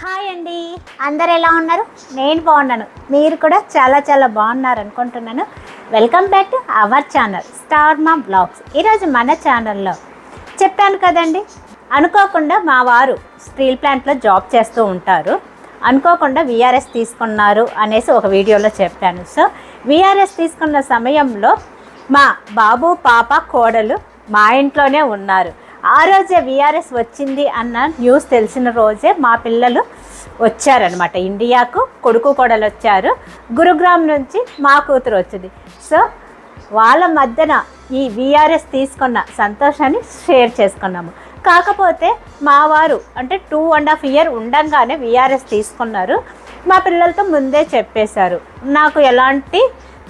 Hi అండి. అందరు ఎలా ఉన్నారు? నేను బాగున్నాను. మీరు కూడా చాలా చాలా బాగున్నారు అనుకుంటున్నాను. Welcome back to our channel star మా బ్లాగ్స్ ఈరోజు మన ఛానల్లో చెప్పాను కదండి అనుకోకుండా మా వారు స్టీల్ ప్లాంట్లో జాబ్ చేస్తూ ఉంటారు. అనుకోకుండా విఆర్ఎస్ తీసుకున్నారు అనేసి ఒక వీడియోలో చెప్పాను. సో విఆర్ఎస్ తీసుకున్న సమయంలో మా బాబు పాప కోడలు మా ఇంట్లోనే ఉన్నారు. ఆ రోజే విఆర్ఎస్ వచ్చింది అన్న న్యూస్ తెలిసిన రోజే మా పిల్లలు వచ్చారనమాట ఇండియాకు కొడుకు కోడలు వచ్చారు. గురుగ్రామ్ నుంచి మా కూతురు వచ్చింది. సో వాళ్ళ మధ్యన ఈ విఆర్ఎస్ తీసుకున్న సంతోషాన్ని షేర్ చేసుకున్నాము. కాకపోతే మా వారు అంటే టూ అండ్ హాఫ్ ఇయర్ ఉండంగానే విఆర్ఎస్ తీసుకున్నారు. మా పిల్లలతో ముందే చెప్పేశారు. నాకు ఎలాంటి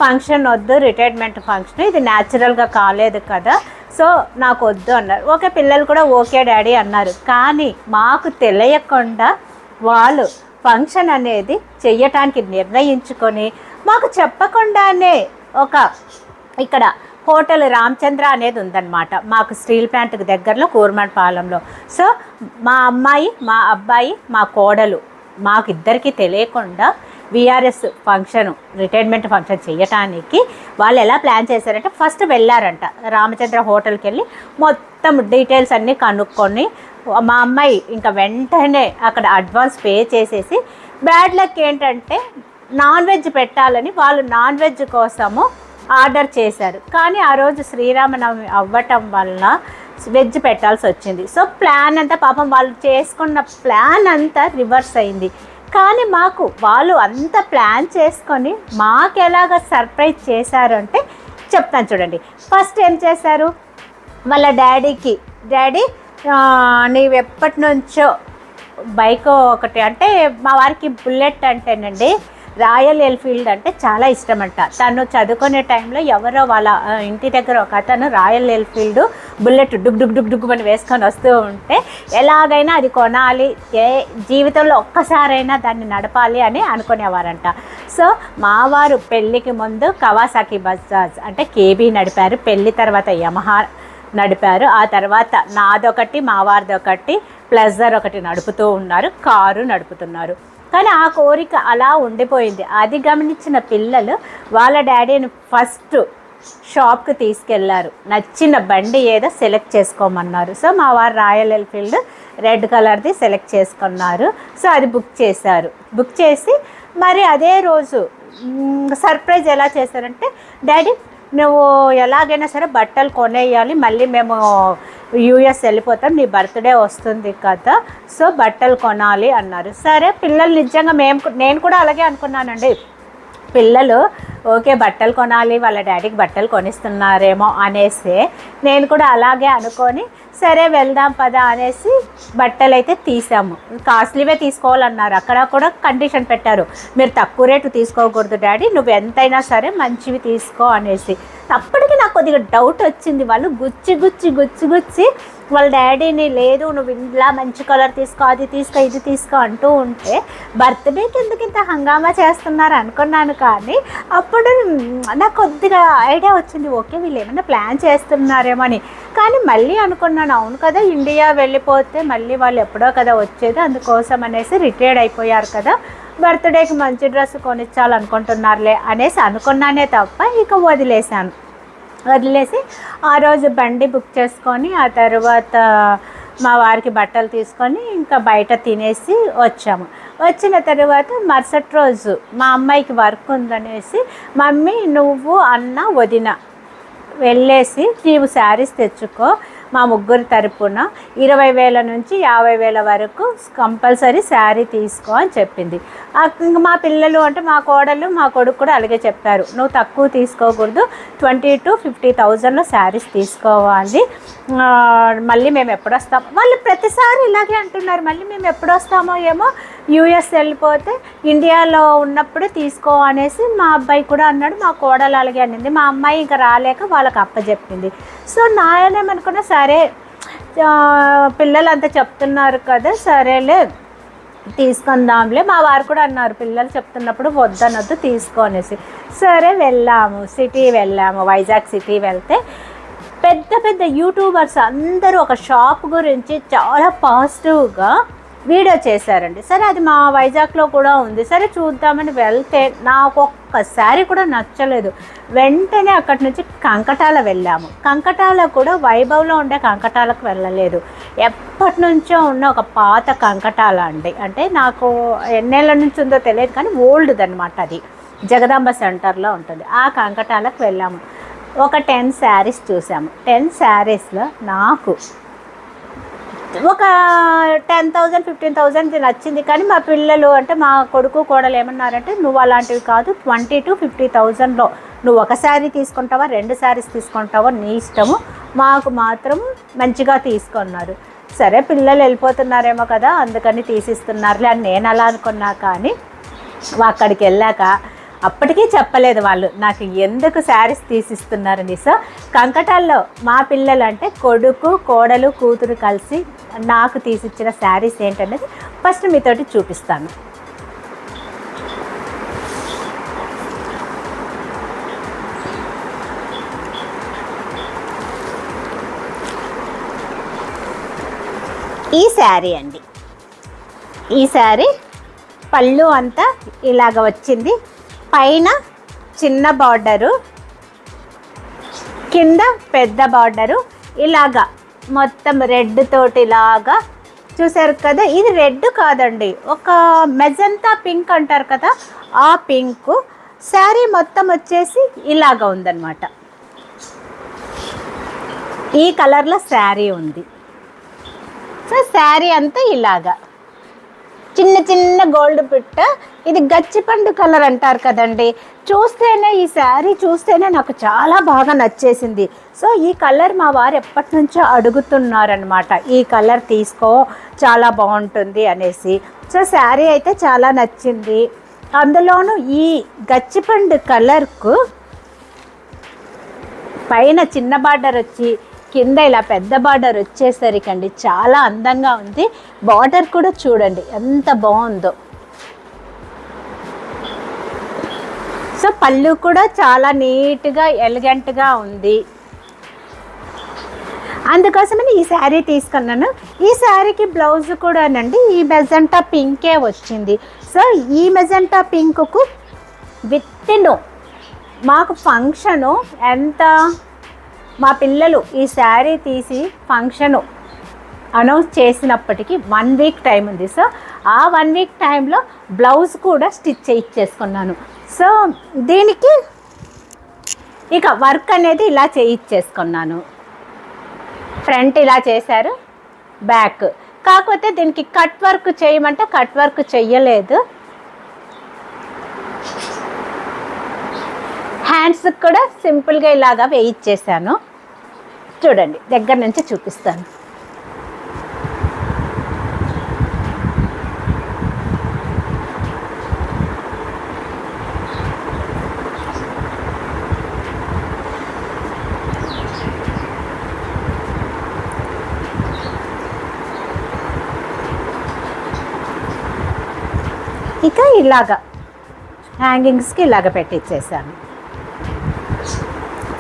ఫంక్షన్ వద్దు రిటైర్మెంట్ ఫంక్షన్ ఇది న్యాచురల్గా కాలేదు కదా. సో నాకు వద్దు అన్నారు. ఓకే పిల్లలు కూడా ఓకే డాడీ అన్నారు. కానీ మాకు తెలియకుండా వాళ్ళు ఫంక్షన్ అనేది చెయ్యటానికి నిర్ణయించుకొని మాకు చెప్పకుండానే ఒక ఇక్కడ హోటల్ రామచంద్ర అనేది ఉందన్నమాట. మాకు స్టీల్ ప్లాంట్కి దగ్గరలో కూర్మన్ పాలెంలో. సో మా అమ్మాయి మా అబ్బాయి మా కోడలు మాకు ఇద్దరికీ తెలియకుండా విఆర్ఎస్ ఫంక్షన్ రిటైర్మెంట్ ఫంక్షన్ చేయటానికి వాళ్ళు ఎలా ప్లాన్ చేశారంటే ఫస్ట్ వెళ్ళారంట. రామచంద్ర హోటల్కి వెళ్ళి మొత్తం డీటెయిల్స్ అన్నీ కనుక్కొని మా అమ్మాయి ఇంకా వెంటనే అక్కడ అడ్వాన్స్ పే చేసేసి బ్యాడ్ లక్ ఏంటంటే నాన్ వెజ్ పెట్టాలని వాళ్ళు నాన్ వెజ్ కోసము ఆర్డర్ చేశారు. కానీ ఆ రోజు శ్రీరామనవమి అవ్వటం వలన వెజ్ పెట్టాల్సి వచ్చింది. సో ప్లాన్ అంతా పాపం వాళ్ళు చేసుకున్న ప్లాన్ అంతా రివర్స్ అయింది. కానీ మాకు వాళ్ళు అంత ప్లాన్ చేసుకొని మాకు ఎలాగ సర్ప్రైజ్ చేశారు అంటే చెప్తాను చూడండి. ఫస్ట్ ఏం చేశారు? వాళ్ళ డాడీకి డాడీ నీవు ఎప్పటి నుంచో బైక్ ఒకటి అంటే మా వారికి బుల్లెట్ అంటేనండి రాయల్ ఎన్ఫీల్డ్ అంటే చాలా ఇష్టం అంట తను చదువుకునే టైంలో ఎవరో వాళ్ళ ఇంటి దగ్గర ఒక అతను రాయల్ ఎన్ఫీల్డ్ బుల్లెట్ డుగ్ డుగ్ డుగ్ డుగ్ అని వేసుకొని వస్తూ ఉంటే ఎలాగైనా అది కొనాలి ఏ జీవితంలో ఒక్కసారైనా దాన్ని నడపాలి అని అనుకునేవారంట. సో మావారు పెళ్ళికి ముందు కవాసాకి బజాజ్ అంటే కేబీ నడిపారు. పెళ్ళి తర్వాత యమహా నడిపారు. ఆ తర్వాత నాదొకటి మావారిది ఒకటి ప్లెజర్ ఒకటి నడుపుతూ ఉన్నారు కారు నడుపుతున్నారు. కానీ ఆ కోరిక అలా ఉండిపోయింది. అది గమనించిన పిల్లలు వాళ్ళ డాడీని ఫస్ట్ షాప్కి తీసుకెళ్ళారు. నచ్చిన బండి ఏదో సెలెక్ట్ చేసుకోమన్నారు. సో మా వారు రాయల్ ఎన్ఫీల్డ్ రెడ్ కలర్ది సెలెక్ట్ చేసుకున్నారు. సో అది బుక్ చేశారు. బుక్ చేసి మరి అదే రోజు సర్ప్రైజ్ ఎలా చేశారంటే డాడీ నువ్వు ఎలాగైనా సరే బట్టలు కొనేయాలి. మళ్ళీ మేము యూఎస్ వెళ్ళిపోతాం. నీ బర్త్డే వస్తుంది కదా సో బట్టలు కొనాలి అన్నారు. సరే పిల్లలు నిజంగా మేము నేను కూడా అలాగే అనుకున్నానండి. పిల్లలు ఓకే బట్టలు కొనాలి వాళ్ళ డాడీకి బట్టలు కొనిస్తున్నారేమో అనేసి నేను కూడా అలాగే అనుకొని సరే వెళ్దాం పదా అనేసి బట్టలు అయితే తీసాము. కాస్ట్లీవే తీసుకోవాలన్నారు. అక్కడ కూడా కండిషన్ పెట్టారు. మీరు తక్కువ రేటు తీసుకోకూడదు డాడీ. నువ్వు ఎంతైనా సరే మంచివి తీసుకో అనేసి. అప్పుడు కొద్దిగా డౌట్ వచ్చింది. వాళ్ళు గుచ్చి గుచ్చి గుచ్చి గుచ్చి వాళ్ళ డాడీని లేదు నువ్వు ఇలా మంచి కలర్ తీసుకో అది తీసుకో ఇది తీసుకో అంటూ ఉంటే బర్త్డేకి ఎందుకు ఇంత హంగామా చేస్తున్నారు అనుకున్నాను కానీ అప్పుడు నాకు కొద్దిగా ఐడియా వచ్చింది. ఓకే వీళ్ళు ఏమైనా ప్లాన్ చేస్తున్నారేమో అని. కానీ మళ్ళీ అనుకున్నాను అవును కదా ఇండియా వెళ్ళిపోతే మళ్ళీ వాళ్ళు ఎప్పుడో కదా వచ్చేది అందుకోసం అనేసి రిటైర్డ్ అయిపోయారు కదా. బర్త్డేకి మంచి డ్రెస్ కొనిచ్చాలనుకుంటున్నారులే అనేసి అనుకున్నానే తప్ప ఇక వదిలేశాను. వదిలేసి ఆ రోజు బండి బుక్ చేసుకొని ఆ తర్వాత మా వారికి బట్టలు తీసుకొని ఇంకా బయట తినేసి వచ్చాము. వచ్చిన తర్వాత మరుసటి రోజు మా అమ్మాయికి వర్క్ ఉందనేసి మమ్మీ నువ్వు అన్న వదిన వెళ్ళేసి నీవు శారీస్ తెచ్చుకో మా ముగ్గురు తరపున ఇరవై వేల నుంచి యాభై వేల వరకు కంపల్సరీ శారీ తీసుకో అని చెప్పింది. ఇంకా మా పిల్లలు అంటే మా కోడలు మా కొడుకు కూడా అలాగే చెప్పారు. నువ్వు తక్కువ తీసుకోకూడదు ట్వంటీ టు ఫిఫ్టీ థౌజండ్లో శారీస్ తీసుకోవాలి. మళ్ళీ మేము ఎప్పుడు వస్తాం? వాళ్ళు ప్రతిసారి ఇలాగే అంటున్నారు. మళ్ళీ మేము ఎప్పుడు వస్తామో ఏమో యూఎస్ వెళ్ళిపోతే ఇండియాలో ఉన్నప్పుడు తీసుకో అనేసి మా అబ్బాయి కూడా అన్నాడు మా కోడలు అలాగే అనింది. మా అమ్మాయి ఇంకా రాలేక వాళ్ళకి అప్పచెప్పింది. సో నాయనేమనుకున్నా సరే పిల్లలు అంతా చెప్తున్నారు కదా సరేలే తీసుకుందాంలే. మా వారు కూడా అన్నారు పిల్లలు చెప్తున్నప్పుడు వద్దనొద్దు తీసుకోనేసి సరే వెళ్ళాము. సిటీ వెళ్ళాము వైజాగ్ సిటీ వెళ్తే పెద్ద పెద్ద యూట్యూబర్స్ అందరూ ఒక షాప్ గురించి చాలా పాజిటివ్గా వీడియో చేశారండి. సరే అది మా వైజాగ్లో కూడా ఉంది. సరే చూద్దామని వెళ్తే నాకు ఒక్కసారి కూడా నచ్చలేదు. వెంటనే అక్కడి నుంచి కంకటాల వెళ్ళాము. కంకటాల కూడా వైభవ్లో ఉండే కంకటాలకు వెళ్ళలేదు. ఎప్పటి నుంచో ఉన్న ఒక పాత కంకటాల అండి. అంటే నాకు ఎన్నేళ్ళ నుంచి ఉందో తెలియదు కానీ ఓల్డ్ది అనమాట అది. జగదాంబ సెంటర్లో ఉంటుంది. ఆ కంకటాలకు వెళ్ళాము. ఒక టెన్ శారీస్ చూసాము. టెన్ శారీస్లో నాకు ఒక టెన్ థౌజండ్ ఫిఫ్టీన్ థౌజండ్ నచ్చింది. కానీ మా పిల్లలు అంటే మా కొడుకు కోడలు ఏమన్నారంటే నువ్వు అలాంటివి కాదు ట్వంటీ టు ఫిఫ్టీ థౌజండ్లో నువ్వు ఒక శారీ తీసుకుంటావా రెండు శారీస్ తీసుకుంటావా నీ ఇష్టము మాకు మాత్రం మంచిగా తీసుకున్నారు సరే పిల్లలు వెళ్ళిపోతున్నారేమో కదా అందుకని తీసిస్తున్నారులే అని నేను అలా అనుకున్నా. కానీ అక్కడికి వెళ్ళాక అప్పటికీ చెప్పలేదు వాళ్ళు. నాకు ఎందుకు శారీస్ తీసిస్తున్నారు సో కంకటాల్లో మా పిల్లలు అంటే కొడుకు కోడలు కూతురు కలిసి నాకు తీసిచ్చిన శారీస్ ఏంటనేది ఫస్ట్ మీతోటి చూపిస్తాను. ఈ శారీ అండి. ఈ శారీ పళ్ళు అంతా ఇలాగ వచ్చింది. పైన చిన్న బార్డరు కింద పెద్ద బార్డరు ఇలాగా మొత్తం రెడ్ తోటి ఇలాగా చూసారు కదా? ఇది రెడ్ కాదండి. ఒక మెజంతా పింక్ అంటారు కదా? ఆ పింక్ శారీ మొత్తం వచ్చేసి ఇలాగా ఉందన్నమాట. ఈ కలర్లో శారీ ఉంది. సో శారీ అంతా ఇలాగా. చిన్న చిన్న గోల్డ్ పిట్ట ఇది గచ్చిపండు కలర్ అంటారు కదండి. చూస్తేనే ఈ శారీ చూస్తేనే నాకు చాలా బాగా నచ్చేసింది. సో ఈ కలర్ మా వారు ఎప్పటి నుంచో అడుగుతున్నారనమాట ఈ కలర్ తీసుకో చాలా బాగుంటుంది అనేసి. సో శారీ అయితే చాలా నచ్చింది. అందులోనూ ఈ గచ్చిపండు కలర్కు పైన చిన్న బార్డర్ వచ్చి కింద ఇలా పెద్ద బార్డర్ వచ్చేసరికండి చాలా అందంగా ఉంది. బార్డర్ కూడా చూడండి ఎంత బాగుందో. సో పళ్ళు కూడా చాలా నీట్గా ఎలిగెంట్గా ఉంది. అందుకోసమని ఈ శారీ తీసుకున్నాను. ఈ శారీకి బ్లౌజ్ కూడానండి ఈ మెజంటా పింకే వచ్చింది. సో ఈ మెజంటా పింక్కు విత్తిను మాకు ఫంక్షను ఎంత మా పిల్లలు ఈ శారీ తీసి ఫంక్షను అనౌన్స్ చేసినప్పటికీ వన్ వీక్ టైం ఉంది. సో ఆ వన్ వీక్ టైంలో బ్లౌజ్ కూడా స్టిచ్ చేయించేసుకున్నాను. సో దీనికి ఇక వర్క్ అనేది ఇలా చేయించేసుకున్నాను ఫ్రంట్ ఇలా చేశారు బ్యాక్ కాకపోతే దీనికి కట్ వర్క్ చేయమంటే కట్ వర్క్ చెయ్యలేదు. హ్యాండ్స్ కూడా సింపుల్గా ఇలాగా వేయించేసాను చూడండి దగ్గర నుంచి చూపిస్తాను ఇక ఇలాగా హ్యాంగింగ్స్కి ఇలాగ పెట్టించేసాను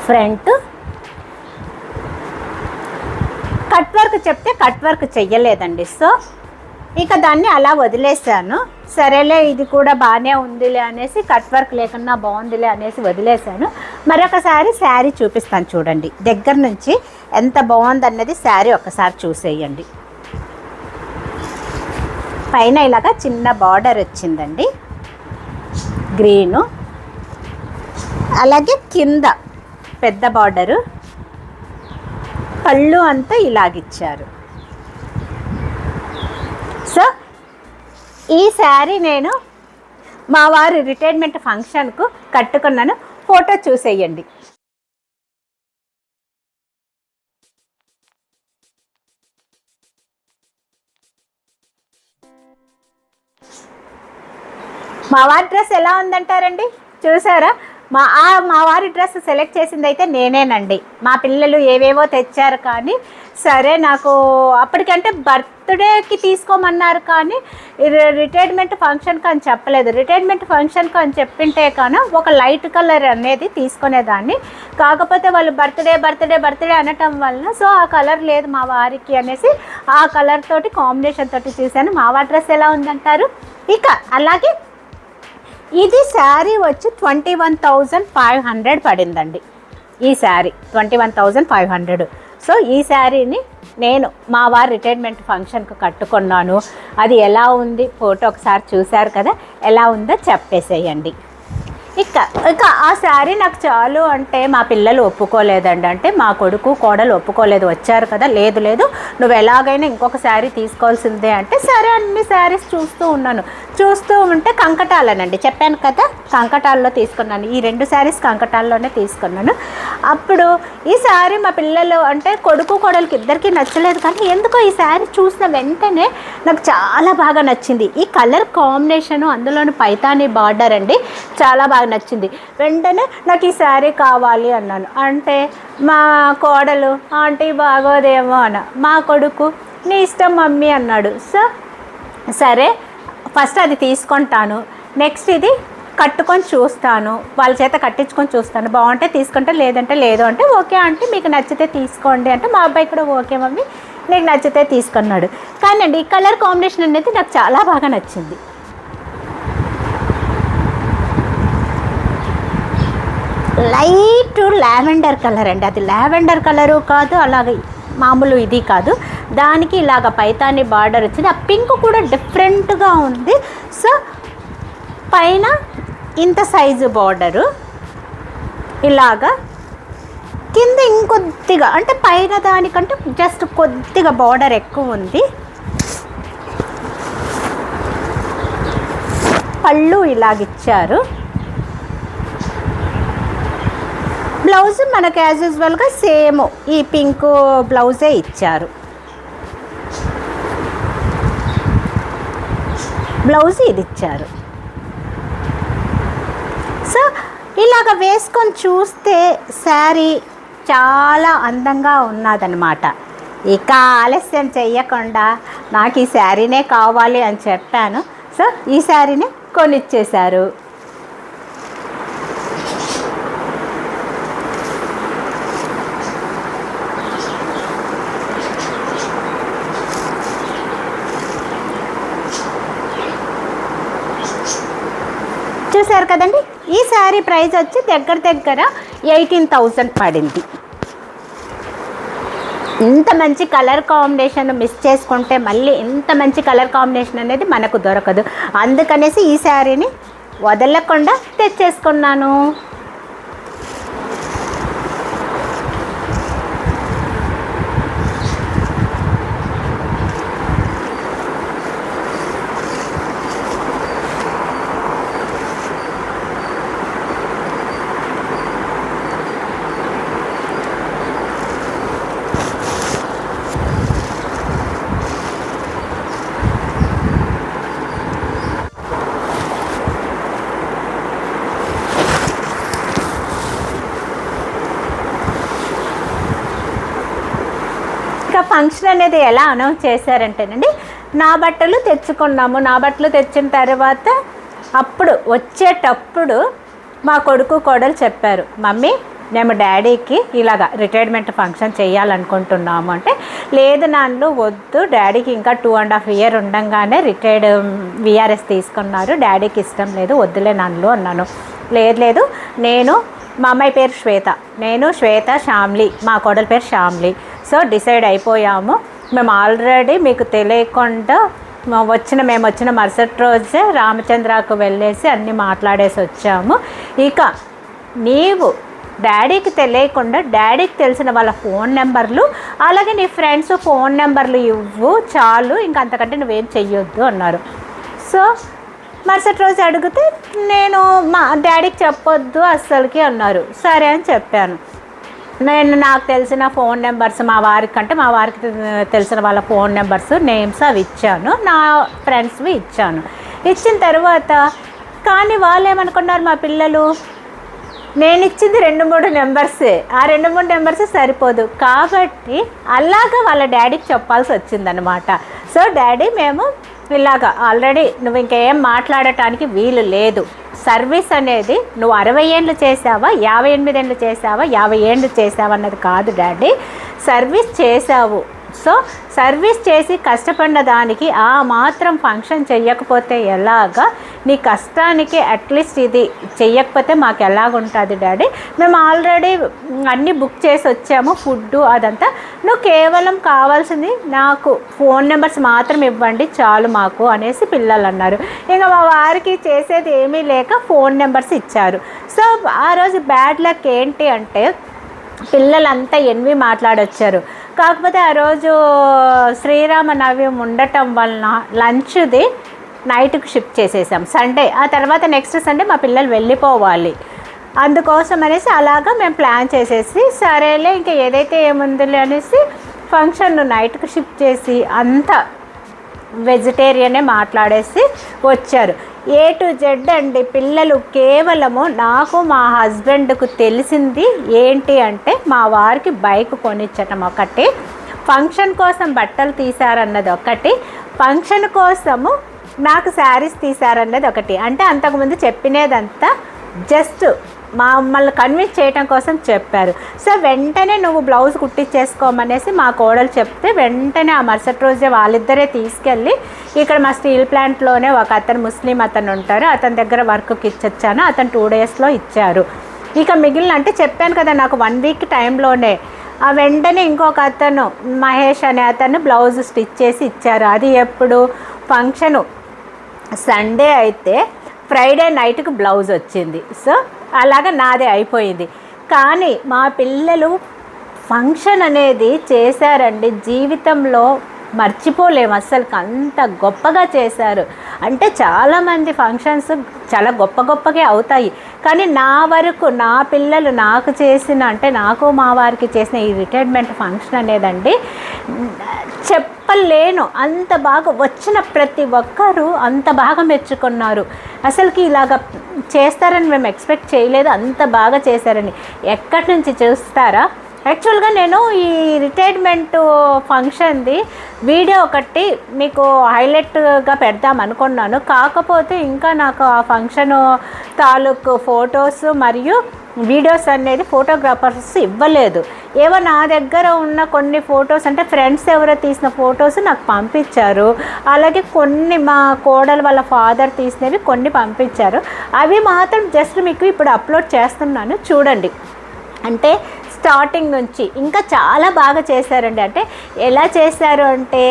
ఫ్రంట్. కట్ వర్క్ చెప్తే కట్ వర్క్ చెయ్యలేదండి. సో ఇక దాన్ని అలా వదిలేసాను. సరేలే ఇది కూడా బాగానే ఉందిలే అనేసి కట్ వర్క్ లేకున్నా బాగుందిలే అనేసి వదిలేసాను. మరొకసారి శారీ చూపిస్తాను చూడండి. దగ్గర నుంచి ఎంత బాగుందన్నది శారీ ఒకసారి చూసేయండి. పైన ఇలాగా చిన్న బార్డర్ వచ్చిందండి. గ్రీను అలాగే కింద పెద్ద బార్డరు పళ్ళు అంతా ఇలాగిచ్చారు. సో ఈ శారీ నేను మా వారి రిటైర్మెంట్ ఫంక్షన్కు కట్టుకున్నాను. ఫోటో చూసేయండి. మా వారి డ్రెస్ ఎలా ఉందంటారండి? చూసారా? మా ఆ మా వారి డ్రెస్ సెలెక్ట్ చేసింది అయితే నేనేనండి. మా పిల్లలు ఏవేవో తెచ్చారు కానీ సరే నాకు అప్పటికంటే బర్త్డేకి తీసుకోమన్నారు కానీ ఇది రిటైర్మెంట్ ఫంక్షన్కి అని చెప్పలేదు. రిటైర్మెంట్ ఫంక్షన్కి అని చెప్పింటే కానీ ఒక లైట్ కలర్ అనేది తీసుకునేదాన్ని. కాకపోతే వాళ్ళు బర్త్డే బర్త్డే బర్త్డే అనటం వల్ల సో ఆ కలర్ లేదు మా వారికి అనేసి ఆ కలర్ తోటి కాంబినేషన్ తోటి చూశాను. మా వారి డ్రెస్ ఎలా ఉందంటారు? ఇక అలాగే ఇది శారీ వచ్చి twenty one thousand five hundred పడిందండి. ఈ sari twenty one thousand five hundred so ఈ శారీని నేను మా వారి రిటైర్మెంట్ ఫంక్షన్కి కట్టుకున్నాను. అది ఎలా ఉంది? ఫోటో ఒకసారి చూశారు కదా? ఎలా ఉందో చెప్పేసేయండి. ఇక ఇక ఆ శారీ నాకు చాలు అంటే మా పిల్లలు ఒప్పుకోలేదండి. అంటే మా కొడుకు కోడలు ఒప్పుకోలేదు. వచ్చారు కదా లేదు లేదు. నువ్వు ఎలాగైనా ఇంకొక శారీ తీసుకోవాల్సిందే అంటే సరే అన్ని శారీస్ చూస్తూ ఉన్నాను. చూస్తూ ఉంటే కంకటాలనండి. చెప్పాను కదా కంకటాల్లో తీసుకున్నాను. ఈ రెండు శారీస్ కంకటాల్లోనే తీసుకున్నాను. అప్పుడు ఈ శారీ మా పిల్లలు అంటే కొడుకు కోడలికి ఇద్దరికి నచ్చలేదు కానీ ఎందుకో ఈ శారీ చూసిన వెంటనే నాకు చాలా బాగా నచ్చింది. ఈ కలర్ కాంబినేషను అందులోని పైతాని బార్డర్ అండి చాలా బాగా నచ్చింది. వెంటనే నాకు ఈ శారీ కావాలి అన్నాను. అంటే మా కోడలు ఆంటీ బాగోదేమో అన్న. మా కొడుకు నీ ఇష్టం మమ్మీ అన్నాడు. సో సరే ఫస్ట్ అది తీసుకుంటాను. నెక్స్ట్ ఇది కట్టుకొని చూస్తాను. వాళ్ళ చేత కట్టించుకొని చూస్తాను. బాగుంటే తీసుకుంటే లేదంటే లేదు అంటే ఓకే అంటే మీకు నచ్చితే తీసుకోండి అంటే మా అబ్బాయి కూడా ఓకే మమ్మీ నీకు నచ్చితే తీసుకున్నాడు. కానీ అండి ఈ కలర్ కాంబినేషన్ అనేది నాకు చాలా బాగా నచ్చింది. లైట్ లావెండర్ కలర్ అండి. అది లావెండర్ కలరు కాదు అలాగే మామూలు ఇది కాదు. దానికి ఇలాగ పైతాని బార్డర్ వచ్చింది. ఆ పింక్ కూడా డిఫరెంట్గా ఉంది. సో పైన ఇంత సైజు బార్డరు. ఇలాగా కింద ఇంకొద్దిగా అంటే పైన దానికంటే జస్ట్ కొద్దిగా బార్డర్ ఎక్కువ ఉంది. పళ్ళు ఇలాగిచ్చారు బ్లౌజ్ మనకు యాజ్ యూజువల్గా సేమ్ ఈ పింక్ బ్లౌజే ఇచ్చారు. బ్లౌజ్ ఇది ఇచ్చారు సో ఇలాగ వేసుకొని చూస్తే శారీ చాలా అందంగా ఉన్నదనమాట ఇక ఆలస్యం చెయ్యకుండా నాకు ఈ శారీనే కావాలి అని చెప్పాను. సో ఈ శారీని కొనిచ్చేశారు. చూసారు కదండి? ఈ శారీ ప్రైస్ వచ్చి దగ్గర దగ్గర ఎయిటీన్ థౌజండ్ పడింది. ఇంత మంచి కలర్ కాంబినేషన్ మిస్ చేసుకుంటే మళ్ళీ ఇంత మంచి కలర్ కాంబినేషన్ అనేది మనకు దొరకదు. అందుకనేసి ఈ శారీని వదలకుండా తెచ్చేసుకున్నాను. ఇంకా ఫంక్షన్ అనేది ఎలా అనౌన్స్ చేశారంటేనండి నా బట్టలు తెచ్చుకున్నాము. నా బట్టలు తెచ్చిన తర్వాత అప్పుడు వచ్చేటప్పుడు మా కొడుకు కోడలు చెప్పారు మమ్మీ మేము డాడీకి ఇలాగా రిటైర్మెంట్ ఫంక్షన్ చేయాలనుకుంటున్నాము. అంటే లేదు నాన్ను వద్దు. డాడీకి ఇంకా టూ అండ్ హాఫ్ ఇయర్ ఉండంగానే రిటైర్డ్ విఆర్ఎస్ తీసుకున్నారు. డాడీకి ఇష్టం లేదు వద్దులే నాన్ను అన్నాను. లేదు లేదు. నేను మా అమ్మాయి పేరు శ్వేత. నేను శ్వేత శ్యామ్లి. మా కోడలి పేరు శ్యామ్లి. సో డిసైడ్ అయిపోయాము. మేము ఆల్రెడీ మీకు తెలియకుండా వచ్చిన మేము వచ్చిన మరుసటి రోజే రామచంద్రకు వెళ్ళేసి అన్నీ మాట్లాడేసి వచ్చాము. ఇక నీవు డాడీకి తెలియకుండా డాడీకి తెలిసిన వాళ్ళ ఫోన్ నెంబర్లు అలాగే నీ ఫ్రెండ్స్ ఫోన్ నెంబర్లు ఇవ్వు చాలు ఇంకా అంతకంటే నువ్వేం చెయ్యొద్దు అన్నారు. సో మరుసటి రోజు అడిగితే నేను మా డాడీకి చెప్పొద్దు అస్సలకి అన్నారు. సరే అని చెప్పాను. నేను నాకు తెలిసిన ఫోన్ నెంబర్స్ మా వారికి అంటే మా వారికి తెలిసిన వాళ్ళ ఫోన్ నెంబర్స్ నేమ్స్ అవి ఇచ్చాను. నా ఫ్రెండ్స్వి ఇచ్చాను. ఇచ్చిన తర్వాత కానీ వాళ్ళు ఏమనుకున్నారు మా పిల్లలు? నేను ఇచ్చింది రెండు మూడు నెంబర్సే. ఆ రెండు మూడు నెంబర్స్ సరిపోదు. కాబట్టి అలాగా వాళ్ళ డాడీకి చెప్పాల్సి వచ్చిందనమాట సో డాడీ మేము ఇలాగా ఆల్రెడీ నువ్వు ఇంకేం మాట్లాడటానికి వీలు లేదు. సర్వీస్ అనేది నువ్వు అరవై ఏండ్లు చేసావా యాభై ఎనిమిది ఏండ్లు చేసావా యాభై ఏండ్లు చేసావా అన్నది కాదు డాడీ. సర్వీస్ చేసావు సో సర్వీస్ చేసి కష్టపడిన దానికి ఆ మాత్రం ఫంక్షన్ చెయ్యకపోతే ఎలాగా? నీ కష్టానికి అట్లీస్ట్ ఇది చెయ్యకపోతే మాకు ఎలాగుంటుంది డాడీ? మేము ఆల్రెడీ అన్నీ బుక్ చేసి వచ్చాము ఫుడ్ అదంతా. నువ్వు కేవలం కావాల్సింది నాకు ఫోన్ నెంబర్స్ మాత్రం ఇవ్వండి చాలు మాకు అనేసి పిల్లలు అన్నారు ఇంకా మా వారికి చేసేది ఏమీ లేక ఫోన్ నెంబర్స్ ఇచ్చారు. సో ఆ రోజు బ్యాడ్ లక్ ఏంటి అంటే పిల్లలంతా ఎన్వి మాట్లాడొచ్చారు. కాకపోతే ఆ రోజు శ్రీరామ నవ్యం ఉండటం వలన లంచ్ది నైట్కి షిఫ్ట్ చేసేసాం. సండే. ఆ తర్వాత నెక్స్ట్ సండే మా పిల్లలు వెళ్ళిపోవాలి. అందుకోసం అనేసి అలాగా మేము ప్లాన్ చేసేసి సరేలే ఇంకా ఏదైతే ఏముందిలే అనేసి ఫంక్షన్ నైట్కి షిఫ్ట్ చేసి అంతా వెజిటేరియనే మాట్లాడేసి వచ్చారు. ఏ టు జెడ్ అండి. పిల్లలు కేవలము నాకు మా హస్బెండ్కు తెలిసింది ఏంటి అంటే మా వారికి బైక్ కొనిచ్చటం ఒకటి. ఫంక్షన్ కోసం బట్టలు తీశారన్నది ఒకటి. ఫంక్షన్ కోసము నాకు శారీస్ తీశారన్నది ఒకటి. అంటే అంతకుముందు చెప్పినదంతా జస్ట్ మమ్మల్ని కన్విన్స్ చేయటం కోసం చెప్పారు. సో వెంటనే నువ్వు బ్లౌజ్ కుట్టించేసుకోమనేసి మా కోడలు చెప్తే వెంటనే ఆ మరుసటి రోజే వాళ్ళిద్దరే తీసుకెళ్ళి ఇక్కడ మా స్టీల్ ప్లాంట్లోనే ఒక అతను ముస్లిం అతను ఉంటారు. అతని దగ్గర వర్క్కి ఇచ్చొచ్చాను. అతను టూ డేస్లో ఇచ్చారు. ఇక మిగిలిన అంటే చెప్పాను కదా నాకు వన్ వీక్ టైంలోనే ఆ వెంటనే ఇంకొక అతను మహేష్ అనే అతను బ్లౌజ్ స్టిచ్ చేసి ఇచ్చారు. అది ఎప్పుడు? ఫంక్షను సండే అయితే ఫ్రైడే నైట్కి బ్లౌజ్ వచ్చింది. సో అలాగ నాదే అయిపోయింది. కానీ మా పిల్లలు ఫంక్షన్ అనేది చేశారండి. జీవితంలో మర్చిపోలేము. అస్సలు అంత గొప్పగా చేశారు. అంటే చాలామంది ఫంక్షన్స్ చాలా గొప్ప గొప్పగా అవుతాయి. కానీ నా వరకు నా పిల్లలు నాకు చేసిన అంటే నాకు మా వారికి చేసిన ఈ రిటైర్మెంట్ ఫంక్షన్ అనేదండి చెప్పలేను. అంత బాగా వచ్చిన ప్రతి ఒక్కరూ అంత బాగా మెచ్చుకున్నారు. అసలుకి ఇలాగ చేస్తారని మేము ఎక్స్పెక్ట్ చేయలేదు. అంత బాగా చేశారని. ఎక్కడి నుంచి చూస్తారా? యాక్చువల్గా నేను ఈ రిటైర్మెంట్ ఫంక్షన్ది వీడియో ఒకటి మీకు హైలైట్గా పెడదాం అనుకున్నాను. కాకపోతే ఇంకా నాకు ఆ ఫంక్షన్ తాలూకు ఫొటోస్ మరియు వీడియోస్ అనేది ఫోటోగ్రాఫర్స్ ఇవ్వలేదు. ఏవో నా దగ్గర ఉన్న కొన్ని ఫొటోస్ అంటే ఫ్రెండ్స్ ఎవరో తీసిన ఫొటోస్ నాకు పంపించారు. అలాగే కొన్ని మా కోడలు వాళ్ళ ఫాదర్ తీసినవి కొన్ని పంపించారు. అవి మాత్రం జస్ట్ మీకు ఇప్పుడు అప్లోడ్ చేస్తున్నాను. చూడండి. అంటే స్టార్టింగ్ నుంచి ఇంకా చాలా బాగా చేశారండి. అంటే ఎలా చేశారు అంటే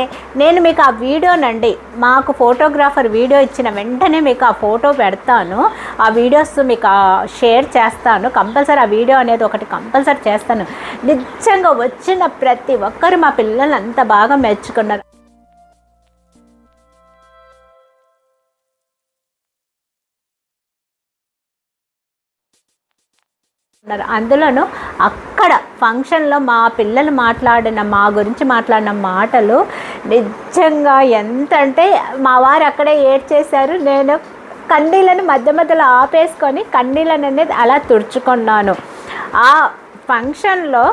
నేను మీకు ఆ వీడియోనండి మాకు ఫోటోగ్రాఫర్ వీడియో ఇచ్చిన వెంటనే మీకు ఆ ఫోటో పెడతాను. ఆ వీడియోస్ మీకు షేర్ చేస్తాను. కంపల్సరీ ఆ వీడియో అనేది ఒకటి కంపల్సరీ చేస్తాను. నిజంగా వచ్చిన ప్రతి ఒక్కరు మా పిల్లలు అంత బాగా మెచ్చుకున్నారు. ఉన్నారు. అందులోనూ అక్కడ ఫంక్షన్లో మా పిల్లలు మాట్లాడిన మా గురించి మాట్లాడిన మాటలు నిజంగా ఎంత అంటే మా వారు అక్కడే ఏడ్చేశారు. నేను కన్నీళ్ళని మధ్య మధ్యలో ఆపేసుకొని కన్నీళ్ళని అనేది అలా తుడుచుకున్నాను. ఆ ఫంక్షన్లో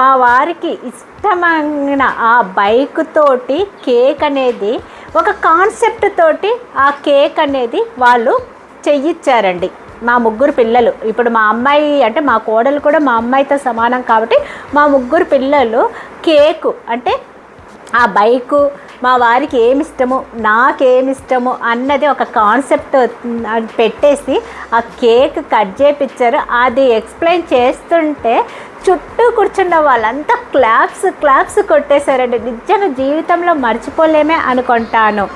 మా వారికి ఇష్టమైన ఆ బైక్ తోటి కేక్ అనేది ఒక కాన్సెప్ట్ తోటి ఆ కేక్ అనేది వాళ్ళు చెయ్యిచ్చారండి. మా ముగ్గురు పిల్లలు. ఇప్పుడు మా అమ్మాయి అంటే మా కోడలు కూడా మా అమ్మాయితో సమానం కాబట్టి మా ముగ్గురు పిల్లలు కేకు అంటే ఆ బైకు మా వారికి ఏమి ఇష్టము నాకేమి ఇష్టము అన్నది ఒక కాన్సెప్ట్ పెట్టేసి ఆ కేక్ కట్ చేయించారు అది ఎక్స్ప్లెయిన్ చేస్తుంటే చుట్టూ కూర్చున్న వాళ్ళంతా క్లాప్స్ క్లాప్స్ కొట్టేశారండి. నిజంగా జీవితంలో మర్చిపోలేమే అనుకుంటాను.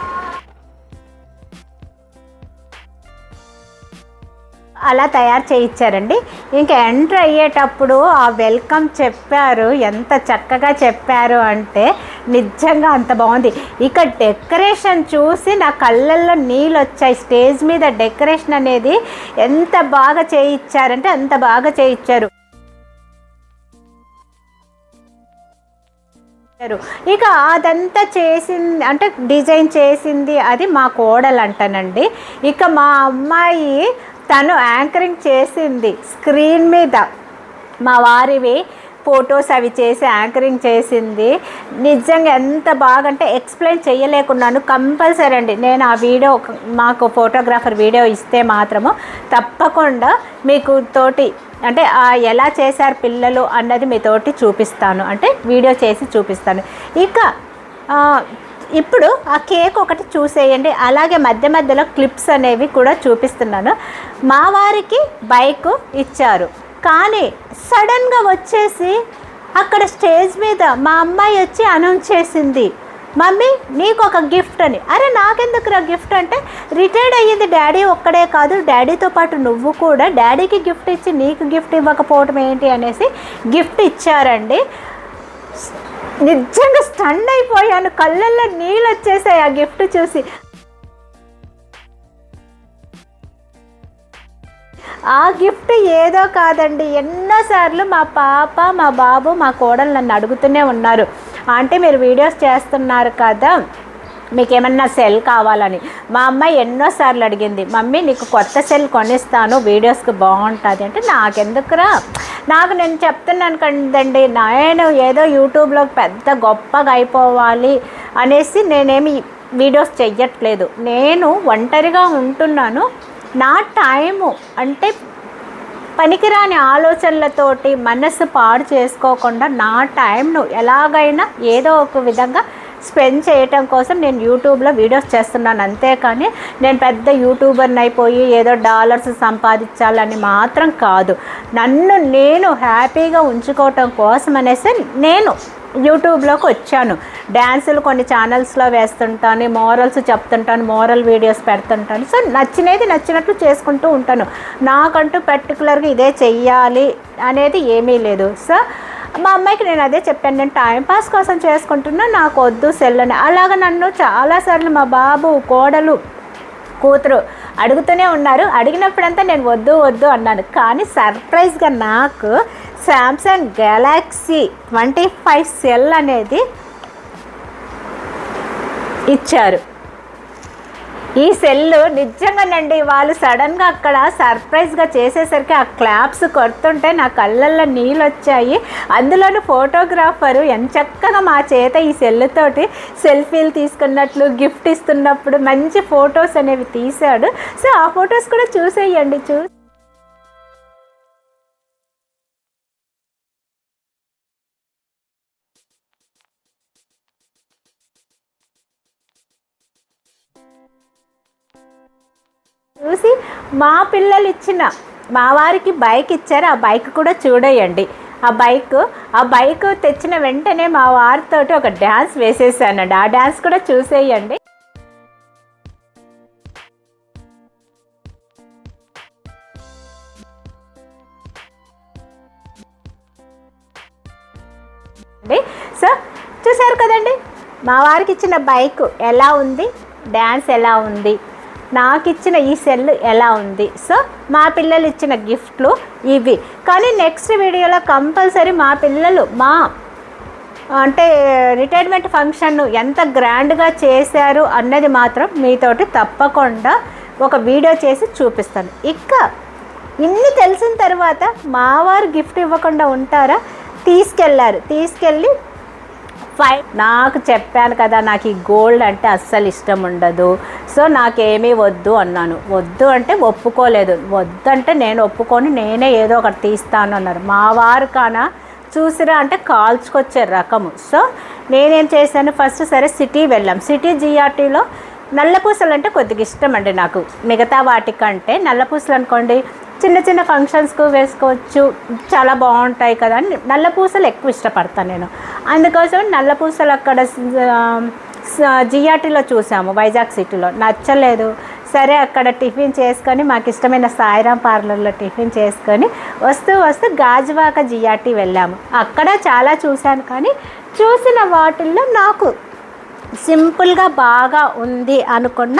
అలా తయారు చేయించారండి. ఇంకా ఎంటర్ అయ్యేటప్పుడు ఆ వెల్కమ్ చెప్పారు. ఎంత చక్కగా చెప్పారు అంటే నిజంగా అంత బాగుంది. ఇక డెకరేషన్ చూసి నా కళ్ళల్లో నీళ్ళు వచ్చాయి. స్టేజ్ మీద డెకరేషన్ అనేది ఎంత బాగా చేయించారంటే అంత బాగా చేయించారు. ఇక అదంతా చేసింది అంటే డిజైన్ చేసింది అది మా కోడలు అంటానండి ఇక మా అమ్మాయి తను యాంకరింగ్ చేసింది స్క్రీన్ మీద. మా వారివి ఫొటోస్ అవి చేసి యాంకరింగ్ చేసింది. నిజంగా ఎంత బాగా అంటే ఎక్స్ప్లెయిన్ చేయలేకున్నాను కంపల్సరీ అండి. నేను ఆ వీడియో మాకు ఫోటోగ్రాఫర్ వీడియో ఇస్తే మాత్రము తప్పకుండా మీకు తోటి అంటే ఎలా చేశారు పిల్లలు అన్నది మీతోటి చూపిస్తాను. అంటే వీడియో చేసి చూపిస్తాను. ఇక ఇప్పుడు ఆ కేక్ ఒకటి చూసేయండి. అలాగే మధ్య మధ్యలో క్లిప్స్ అనేవి కూడా చూపిస్తున్నాను. మా వారికి బైక్ ఇచ్చారు. కానీ సడన్గా వచ్చేసి అక్కడ స్టేజ్ మీద మా అమ్మాయి వచ్చి అనౌన్స్ చేసింది. మమ్మీ నీకు ఒక గిఫ్ట్ అని. అరే నాకెందుకురా గిఫ్ట్ అంటే రిటైర్డ్ అయ్యింది డాడీ ఒక్కడే కాదు డాడీతో పాటు నువ్వు కూడా డాడీకి గిఫ్ట్ ఇచ్చి నీకు గిఫ్ట్ ఇవ్వకపోవటం ఏంటి అనేసి గిఫ్ట్ ఇచ్చారండి. నిజంగా స్టన్ అయిపోయాను. కళ్ళల్లో నీళ్ళు వచ్చేసాయి ఆ గిఫ్ట్ చూసి. ఆ గిఫ్ట్ ఏదో కాదండి. ఎన్నోసార్లు మా పాప మా బాబు మా కోడలు నన్ను అడుగుతూనే ఉన్నారు. అంటే మీరు వీడియోస్ చేస్తున్నారు కదా. మీకు ఏమన్నా సెల్ కావాలని. మా అమ్మాయి ఎన్నోసార్లు అడిగింది మమ్మీ నీకు కొత్త సెల్ కొనిస్తాను వీడియోస్కి బాగుంటుంది. అంటే నాకెందుకురా? నాకు నేను చెప్తున్నాను కదండి నేను ఏదో యూట్యూబ్లో పెద్ద గొప్పగా అయిపోవాలి అనేసి నేనేమి వీడియోస్ చెయ్యట్లేదు. నేను ఒంటరిగా ఉంటున్నాను. నా టైము అంటే పనికిరాని ఆలోచనలతోటి మనసు పాడు చేసుకోకుండా నా టైంను ఎలాగైనా ఏదో ఒక విధంగా స్పెండ్ చేయటం కోసం నేను యూట్యూబ్లో వీడియోస్ చేస్తున్నాను. అంతేకాని నేను పెద్ద యూట్యూబర్ని అయిపోయి ఏదో డాలర్స్ సంపాదించాలని మాత్రం కాదు. నన్ను నేను హ్యాపీగా ఉంచుకోవటం కోసం అనేసి నేను యూట్యూబ్లోకి వచ్చాను. డ్యాన్సులు కొన్ని ఛానల్స్లో వేస్తుంటాను మోరల్స్ చెప్తుంటాను మోరల్ వీడియోస్ పెడుతుంటాను. సో నచ్చినది నచ్చినట్లు చేసుకుంటూ ఉంటాను. నాకంటూ పర్టికులర్గా ఇదే చెయ్యాలి అనేది ఏమీ లేదు. సో మా అమ్మాయికి నేను అదే చెప్పాను నేను టైంపాస్ కోసం చేసుకుంటున్నా నాకు వద్దు సెల్ అని అలాగ నన్ను చాలాసార్లు మా బాబు కోడలు కూతురు అడుగుతూనే ఉన్నారు. అడిగినప్పుడంతా నేను వద్దు వద్దు అన్నాను. కానీ సర్ప్రైజ్గా నాకు Samsung Galaxy twenty five cell అనేది ఇచ్చారు. ఈ సెల్ నిజంగానండి వాళ్ళు సడన్గా అక్కడ సర్ప్రైజ్గా చేసేసరికి ఆ క్లాప్స్ కొడుతుంటే నా కళ్ళల్లో నీళ్ళు వచ్చాయి అందులోని ఫోటోగ్రాఫరు ఎంచక్కగా మా చేత ఈ సెల్తోటి సెల్ఫీలు తీసుకున్నట్లు గిఫ్ట్ ఇస్తున్నప్పుడు మంచి ఫొటోస్ అనేవి తీశాడు. సో ఆ ఫొటోస్ కూడా చూసేయండి చూ చూసి మా పిల్లలు ఇచ్చిన మా వారికి బైక్ ఇచ్చారు ఆ బైక్ కూడా చూడేయండి. ఆ బైక్ ఆ బైక్ తెచ్చిన వెంటనే మా వారితోటి ఒక డ్యాన్స్ వేసేసానండి. ఆ డ్యాన్స్ కూడా చూసేయండి. సో చూసారు కదండి? మా వారికి ఇచ్చిన బైక్ ఎలా ఉంది? డ్యాన్స్ ఎలా ఉంది? నాకు ఇచ్చిన ఈ సెల్ ఎలా ఉంది? సో మా పిల్లలు ఇచ్చిన గిఫ్ట్లు ఇవి. కానీ నెక్స్ట్ వీడియోలో కంపల్సరీ మా పిల్లలు మా అంటే రిటైర్మెంట్ ఫంక్షన్ ఎంత గ్రాండ్గా చేశారు అన్నది మాత్రం మీతోటి తప్పకుండా ఒక వీడియో చేసి చూపిస్తాను. ఇక ఇన్ని తెలిసిన తర్వాత మా వారు గిఫ్ట్ ఇవ్వకుండా ఉంటారా? తీసుకెళ్ళారు తీసుకెళ్ళి ఫైవ్ నాకు చెప్పాను కదా నాకు ఈ గోల్డ్ అంటే అస్సలు ఇష్టం ఉండదు. సో నాకేమీ వద్దు అన్నాను. వద్దు అంటే ఒప్పుకోలేదు. వద్దంటే నేను ఒప్పుకొని నేనే ఏదో ఒకటి తీస్తాను అన్నారు. మా వారు కానా చూసిరా అంటే కాల్చుకొచ్చే రకము. సో నేనేం చేశాను? ఫస్ట్ సరే సిటీ వెళ్ళాం. సిటీ జిఆర్టీలో నల్లపూసలు అంటే కొద్దిగా ఇష్టం అండి నాకు. మిగతా వాటికంటే నల్లపూసలు అనుకోండి చిన్న చిన్న ఫంక్షన్స్కు వేసుకోవచ్చు. చాలా బాగుంటాయి కదా అని నల్లపూసలు ఎక్కువ ఇష్టపడతాను నేను. అందుకోసం నల్లపూసలు అక్కడ జిఆర్టీలో చూసాము వైజాగ్ సిటీలో. నచ్చలేదు. సరే అక్కడ టిఫిన్ చేసుకొని మాకు ఇష్టమైన సాయిరాం పార్లర్లో టిఫిన్ చేసుకొని వస్తూ వస్తూ గాజువాక జిఆర్టీ వెళ్ళాము. అక్కడ చాలా చూశాను కానీ చూసిన వాటిల్లో నాకు సింపుల్గా బాగా ఉంది అనుకున్న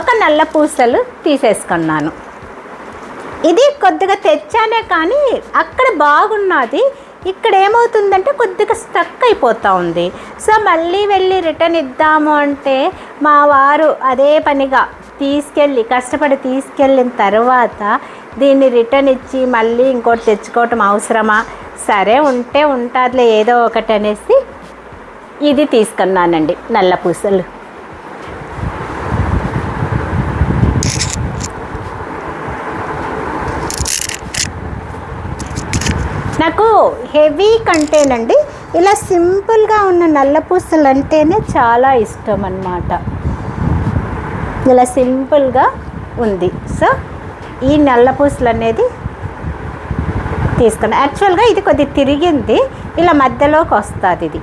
ఒక నల్ల పూసలు తీసేసుకున్నాను. ఇది కొద్దిగా తెచ్చానే కానీ అక్కడ బాగున్నది. ఇక్కడ ఏమవుతుందంటే కొద్దిగా స్టక్ అయిపోతూ ఉంది. సో మళ్ళీ వెళ్ళి రిటర్న్ ఇద్దాము అంటే మా వారు అదే పనిగా తీసుకెళ్ళి కష్టపడి తీసుకెళ్ళిన తర్వాత దీన్ని రిటర్న్ ఇచ్చి మళ్ళీ ఇంకోటి తెచ్చుకోవటం అవసరమా? సరే ఉంటే ఉంటుందిలే ఏదో ఒకటి అనేసి ఇది తీసుకున్నానండి నల్ల పూసలు. నాకు హెవీ కంటేనండి ఇలా సింపుల్గా ఉన్న నల్ల పూసలు అంటేనే చాలా ఇష్టం అన్నమాట ఇలా సింపుల్గా ఉంది. సో ఈ నల్ల పూసలు అనేది తీసుకున్నాను యాక్చువల్గా ఇది కొద్ది తిరిగింది. ఇలా మధ్యలోకి వస్తుంది ఇది.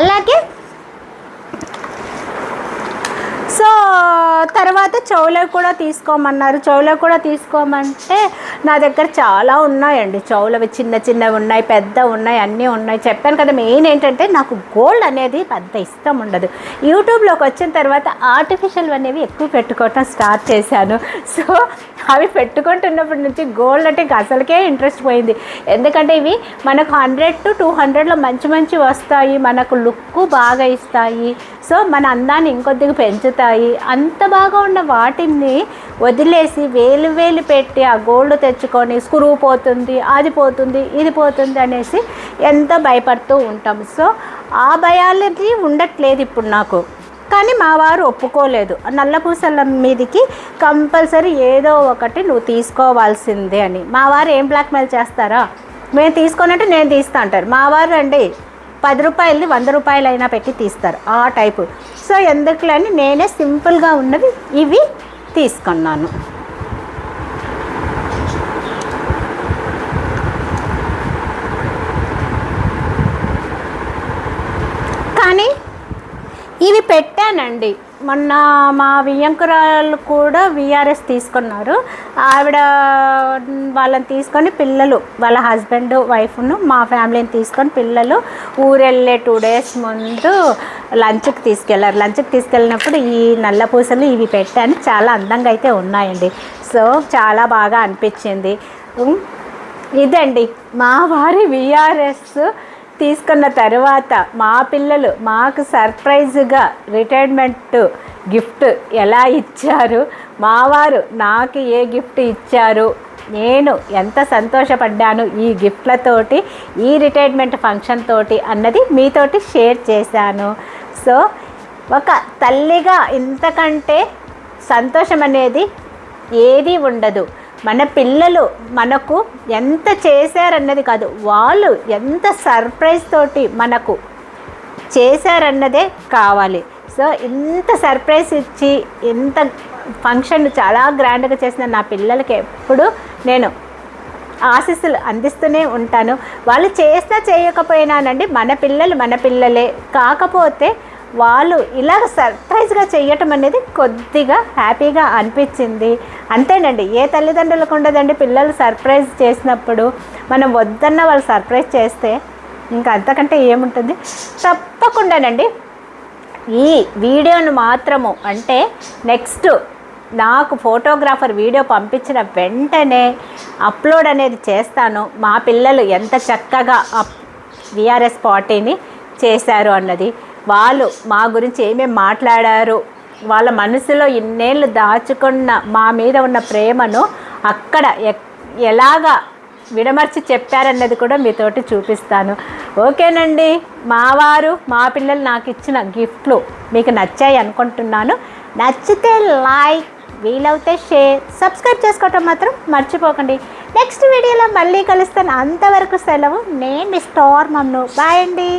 అలాగే సో తర్వాత చెవులో కూడా తీసుకోమన్నారు. చెవులో కూడా తీసుకోమంటే నా దగ్గర చాలా ఉన్నాయండి. చెవులవి చిన్న చిన్నవి ఉన్నాయి పెద్ద ఉన్నాయి అన్నీ ఉన్నాయి. చెప్పాను కదా మెయిన్ ఏంటంటే నాకు గోల్డ్ అనేది పెద్ద ఇష్టం ఉండదు. యూట్యూబ్లోకి వచ్చిన తర్వాత ఆర్టిఫిషియల్ అనేవి ఎక్కువ పెట్టుకోవటం స్టార్ట్ చేశాను. సో అవి పెట్టుకుంటున్నప్పటి నుంచి గోల్డ్ అంటే అసలుకే ఇంట్రెస్ట్ పోయింది. ఎందుకంటే ఇవి మనకు హండ్రెడ్ టు టూ హండ్రెడ్లో మంచి మంచి వస్తాయి మనకు లుక్ బాగా ఇస్తాయి. సో మన అందాన్ని ఇంకొద్దిగా పెంచుతాయి. అంత బాగా ఉన్న వాటిని వదిలేసి వేలు వేలు పెట్టి ఆ గోల్డ్ తెచ్చుకొని స్క్రూ పోతుంది అది పోతుంది ఇది పోతుంది అనేసి ఎంత భయపడుతూ ఉంటాం. సో ఆ భయాలది ఉండట్లేదు ఇప్పుడు నాకు. కానీ మా వారు ఒప్పుకోలేదు. నల్లపూసల నల్ల మీదకి కంపల్సరీ ఏదో ఒకటి నువ్వు తీసుకోవాల్సిందే అని. మా వారు ఏం బ్లాక్మెయిల్ చేస్తారా? మేము తీసుకున్నట్టు నేను తీస్తా అంటారు. మా వారు అండి పది రూపాయలది వంద రూపాయలైనా పెట్టి తీస్తారు ఆ టైపు. సో ఎందుకులని నేనే సింపుల్గా ఉన్నవి ఇవి తీసుకున్నాను. కానీ ఇవి పెట్టానండి. మొన్న మా వియ్యంకురాలు కూడా విఆర్ఎస్ తీసుకున్నారు. ఆవిడ వాళ్ళని తీసుకొని పిల్లలు వాళ్ళ హస్బెండ్ వైఫ్ను మా ఫ్యామిలీని తీసుకొని పిల్లలు ఊరెళ్ళే టూ డేస్ ముందు లంచ్కి తీసుకెళ్ళారు. లంచ్కి తీసుకెళ్ళినప్పుడు ఈ నల్ల పూసలు ఇవి పెట్టాను. చాలా అందంగా అయితే ఉన్నాయండి. సో చాలా బాగా అనిపించింది. ఇదండి. మా వారి విఆర్ఎస్ తీసుకున్న తర్వాత మా పిల్లలు మాకు సర్ప్రైజ్గా రిటైర్మెంట్ గిఫ్ట్ ఎలా ఇచ్చారు? మావారు నాకు ఏ గిఫ్ట్ ఇచ్చారు? నేను ఎంత సంతోషపడ్డాను ఈ గిఫ్ట్లతోటి ఈ రిటైర్మెంట్ ఫంక్షన్ తోటి అన్నది మీతోటి షేర్ చేశాను. సో ఒక తల్లిగా ఇంతకంటే సంతోషం అనేది ఏది ఉండదు. మన పిల్లలు మనకు ఎంత చేశారన్నది కాదు వాళ్ళు ఎంత సర్ప్రైజ్ తోటి మనకు చేశారన్నదే కావాలి. సో ఇంత సర్ప్రైజ్ ఇచ్చి ఇంత ఫంక్షన్ చాలా గ్రాండ్గా చేసిన నా పిల్లలకి ఎప్పుడు నేను ఆశీస్సులు అందిస్తూనే ఉంటాను. వాళ్ళు చేసినా చేయకపోయినానండి మన పిల్లలు మన పిల్లలే. కాకపోతే వాళ్ళు ఇలాగ సర్ప్రైజ్గా చేయటం అనేది కొద్దిగా హ్యాపీగా అనిపించింది. అంతేనండి ఏ తల్లిదండ్రులకు ఉండదండి పిల్లలు సర్ప్రైజ్ చేసినప్పుడు. మనం వద్దన్న వాళ్ళు సర్ప్రైజ్ చేస్తే ఇంకా అంతకంటే ఏముంటుంది? తప్పకుండానండి ఈ వీడియోను మాత్రము అంటే నెక్స్ట్ నాకు ఫోటోగ్రాఫర్ వీడియో పంపించిన వెంటనే అప్లోడ్ అనేది చేస్తాను. మా పిల్లలు ఎంత చక్కగా విఆర్ఎస్ పార్టీని చేశారు అన్నది. వాళ్ళు మా గురించి ఏమేమి మాట్లాడారు? వాళ్ళ మనసులో ఇన్నేళ్ళు దాచుకున్న మా మీద ఉన్న ప్రేమను అక్కడ ఎలాగా విడమర్చి చెప్పారన్నది కూడా మీతోటి చూపిస్తాను. ఓకేనండి? మా వారు మా పిల్లలు నాకు ఇచ్చిన గిఫ్ట్లు మీకు నచ్చాయి అనుకుంటున్నాను. నచ్చితే లైక్ వీలవుతే షేర్ సబ్స్క్రైబ్ చేసుకోవటం మాత్రం మర్చిపోకండి. నెక్స్ట్ వీడియోలో మళ్ళీ కలుస్తాను. అంతవరకు సెలవు. నేను స్టార్ మమ్ను. బాయ్ అండి.